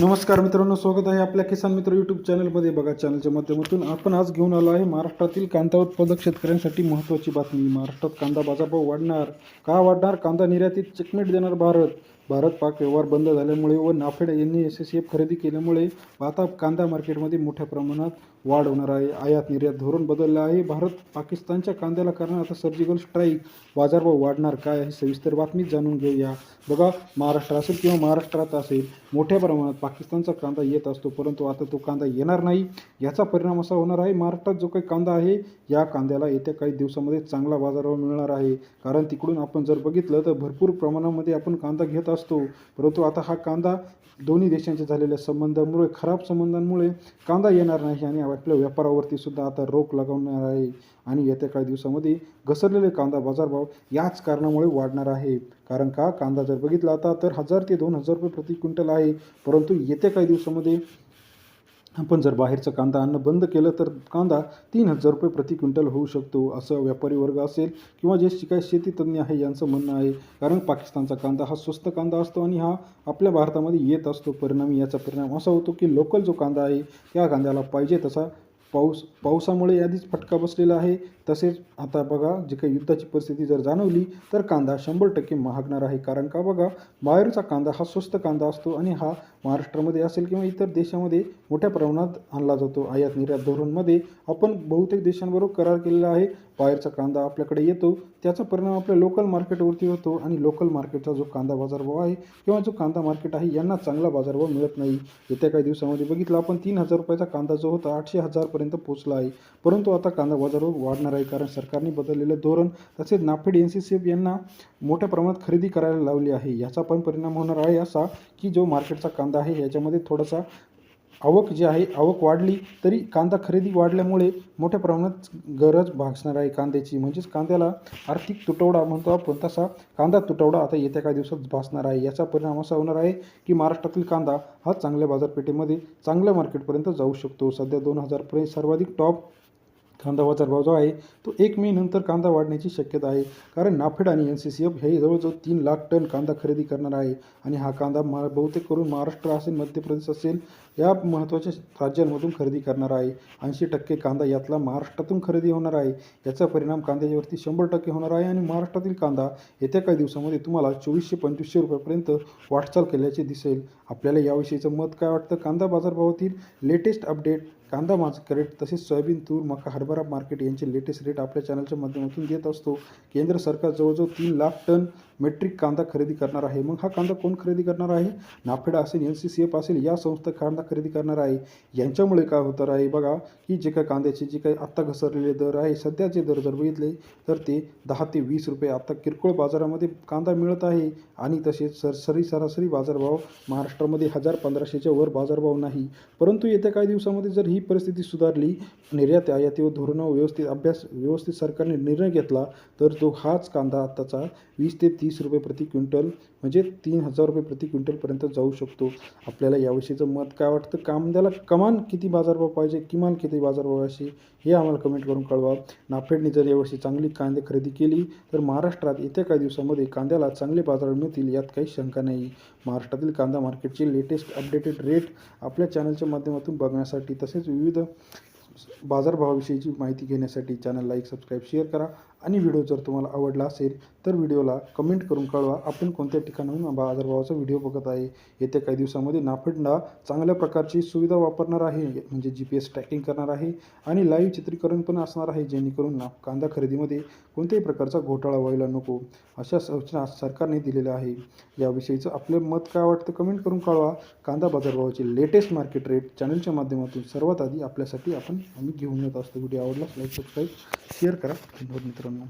नमस्कार मित्रांनो स्वागत आहे आपल्या किसान मित्र यूट्यूब चॅनलमध्ये. बघा चॅनलच्या माध्यमातून आपण आज घेऊन आलो आहे महाराष्ट्रातील कांदा उत्पादक शेतकऱ्यांसाठी महत्त्वाची बातमी. महाराष्ट्रात कांदा बाजारभाव वाढणार का वाढणार? कांदा निर्यातीत चेकमेट देणार भारत. भारत पाक व्यवहार बंद झाल्यामुळे व नाफेड यांनी एस एस एफ खरेदी केल्यामुळे आता कांदा मार्केटमध्ये मोठ्या प्रमाणात वाढ होणार आहे. आयात निर्यात धोरण बदललं आहे. भारत पाकिस्तानच्या कांद्याला कारण आता सर्जिकल स्ट्राईक. बाजारभाव वाढणार काय आहे सविस्तर बातमी जाणून घेऊया. बघा महाराष्ट्र असेल किंवा महाराष्ट्रात असेल मोठ्या प्रमाणात पाकिस्तानचा कांदा येत असतो परंतु आता तो कांदा येणार नाही. याचा परिणाम असा होणार आहे महाराष्ट्रात जो काही कांदा आहे या कांद्याला येत्या काही दिवसामध्ये चांगला बाजारभाव मिळणार आहे. कारण तिकडून आपण जर बघितलं तर भरपूर प्रमाणामध्ये आपण कांदा घेत असतो परंतु आता हा कांदा दोन्ही देशांच्या झालेल्या संबंधामुळे खराब संबंधांमुळे कांदा येणार नाही आणि आपल्या व्यापारावरती सुद्धा आता रोख लागवणार आहे. आणि येत्या काही दिवसामध्ये घसरलेले कांदा बाजारभाव याच कारणामुळे वाढणार आहे. कारण का? कांदा जर बघितला आता तर हजार ते दोन हजार रुपये प्रति क्विंटल आहे. परंतु येत्या काही दिवसामध्ये आपण जर बाहेरचं कांदा आणणं बंद केलं तर कांदा तीन हजार रुपये प्रति क्विंटल होऊ शकतो असं व्यापारी वर्ग असेल किंवा जे शिकाय शेतीतज्ञ आहे यांचं म्हणणं आहे. कारण पाकिस्तानचा कांदा हा स्वस्त कांदा असतो आणि हा आपल्या भारतामध्ये येत असतो. परिणामी याचा परिणाम असा होतो की लोकल जो कांदा आहे त्या कांद्याला पाहिजे तसा पाऊस पावसामुळे आधीच फटका बसलेला आहे. तसेच आता बघा जे काही युद्धाची परिस्थिती जर जाणवली तर कांदा शंभर टक्के महागणार आहे. कारण का बघा बाहेरचा कांदा हा स्वस्त कांदा असतो आणि हा महाराष्ट्रामध्ये असेल किंवा इतर देशामध्ये मोठ्या प्रमाणात आणला जातो. आयात निर्यात धोरणमध्ये आपण बहुतेक देशांबरोबर करार केलेला आहे. बाहेरचा कांदा आपल्याकडे येतो त्याचा परिणाम आपल्या लोकल मार्केटवरती होतो आणि लोकल मार्केटचा जो कांदा बाजारभाव आहे किंवा जो कांदा मार्केट आहे यांना चांगला बाजारभाव मिळत नाही. येत्या काही दिवसामध्ये बघितलं आपण तीन हजार रुपयाचा कांदा जो होता आठशे हजारपर्यंत पोहोचला आहे. परंतु आता कांदा बाजारभाव वाढणार आहे कारण सरकारने बदललेलं धोरण तसेच NAFED N C C F यांना मोठ्या प्रमाणात खरेदी करायला लावली आहे. याचा पण परिणाम होणार आहे असा की जो मार्केटचा कांदा आहे याच्यामध्ये थोडासा आवक जी आहे आवक वाढली तरी कांदा खरेदी वाढल्यामुळे मोठ्या प्रमाणात गरज भासणार आहे कांद्याची. म्हणजेच कांद्याला आर्थिक तुटवडा म्हणतो आपण तसा कांदा तुटवडा आता येत्या काही दिवसात भासणार आहे. याचा परिणाम असा होणार आहे की महाराष्ट्रातील कांदा हा चांगल्या बाजारपेठेमध्ये चांगल्या मार्केटपर्यंत जाऊ शकतो. सध्या दोन हजारपर्यंत सर्वाधिक टॉप कांदा बाजारभाव जो आहे तो एक मे नंतर कांदा वाढण्याची शक्यता आहे. कारण नाफेड आणि एन सी सी एफ हे जवळजवळ तीन लाख टन कांदा खरेदी करणार आहे आणि हा कांदा मा बहुतेक करून महाराष्ट्र असेल मध्य प्रदेश असेल या महत्त्वाच्या राज्यांमधून खरेदी करणार आहे. ऐंशी टक्के कांदा यातला महाराष्ट्रातून खरेदी होणार आहे. याचा परिणाम कांद्यावरती शंभर टक्के होणार आहे आणि महाराष्ट्रातील कांदा येत्या काही दिवसामध्ये तुम्हाला चोवीसशे पंचवीसशे रुपयापर्यंत वाटचाल केल्याचे दिसेल. आपल्याला याविषयीचं मत काय वाटतं? कांदा बाजारभावातील लेटेस्ट अपडेट कांदा मार्केट रेट तसेच सोयाबीन तूर मका हरभरा मार्केट यांचे लेटेस्ट रेट आपल्या चॅनलच्या माध्यमातून देत असतो. केंद्र सरकार जवळजवळ तीन लाख टन मेट्रिक कांदा खरेदी करणार आहे. मग हा कांदा कोण खरेदी करणार आहे? नाफेडा असेल एन सी सी एफ असेल या संस्था कांदा खरेदी करणार आहे. यांच्यामुळे काय होतं आहे बघा की जे काय कांद्याचे जे काही आत्ता घसरलेले दर आहे सध्याचे दर जर बघितले तर ते दहा ते वीस रुपये आत्ता किरकोळ बाजारामध्ये कांदा मिळत आहे. आणि तसेच सरसरी सरासरी बाजारभाव महाराष्ट्रामध्ये हजार पंधराशेच्या वर बाजारभाव नाही. परंतु येत्या काही दिवसामध्ये जर ही परिस्थिती सुधारली निर्यात आयातीवर धोरणं व्यवस्थित अभ्यास व्यवस्थित सरकारने निर्णय घेतला तर तो हाच कांदा आत्ताचा वीस ते तीस तीस रुपये प्रति क्विंटल म्हणजे तीन हजार रुपये प्रति क्विंटलपर्यंत जाऊ शकतो. आपल्याला याविषयीचं मत काय वाटतं? कांद्याला कमान किती बाजारभाव पाहिजे? किमान किती बाजारभाव असे हे आम्हाला कमेंट करून कळवा. नाफेडने जर यावर्षी चांगली कांदे खरेदी केली तर महाराष्ट्रात येत्या काही दिवसामध्ये कांद्याला चांगले बाजार मिळतील यात काही शंका नाही. महाराष्ट्रातील कांदा मार्केटचे लेटेस्ट अपडेटेड रेट आपल्या चॅनलच्या माध्यमातून बघण्यासाठी तसेच विविध बाजारभावाविषयीची माहिती घेण्यासाठी चॅनल लाईक सबस्क्राईब शेअर करा. आणि व्हिडिओ जर तुम्हाला आवडला असेल तर व्हिडिओला कमेंट करून कळवा. आपण कोणत्या ठिकाणाहून बाजारभावाचा व्हिडिओ बघत आहे येत्या काही दिवसामध्ये नाफेडला चांगल्या प्रकारची सुविधा वापरणार आहे म्हणजे जी पी एस ट्रॅकिंग करणार आहे आणि लाईव्ह चित्रीकरण पण असणार आहे जेणेकरून ना कांदा खरेदीमध्ये कोणत्याही प्रकारचा घोटाळा व्हायला नको. अशा सूचना सरकारने दिलेल्या आहे. याविषयीचं आपलं मत काय वाटतं कमेंट करून कळवा. कांदा बाजारभावाचे लेटेस्ट मार्केट रेट चॅनलच्या माध्यमातून सर्वात आधी आपल्यासाठी आपण आम्ही घेऊन येत असतो. व्हिडिओ आवडला लाईक सबस्क्राईब शेअर करा. धन्यवाद मित्रांनो.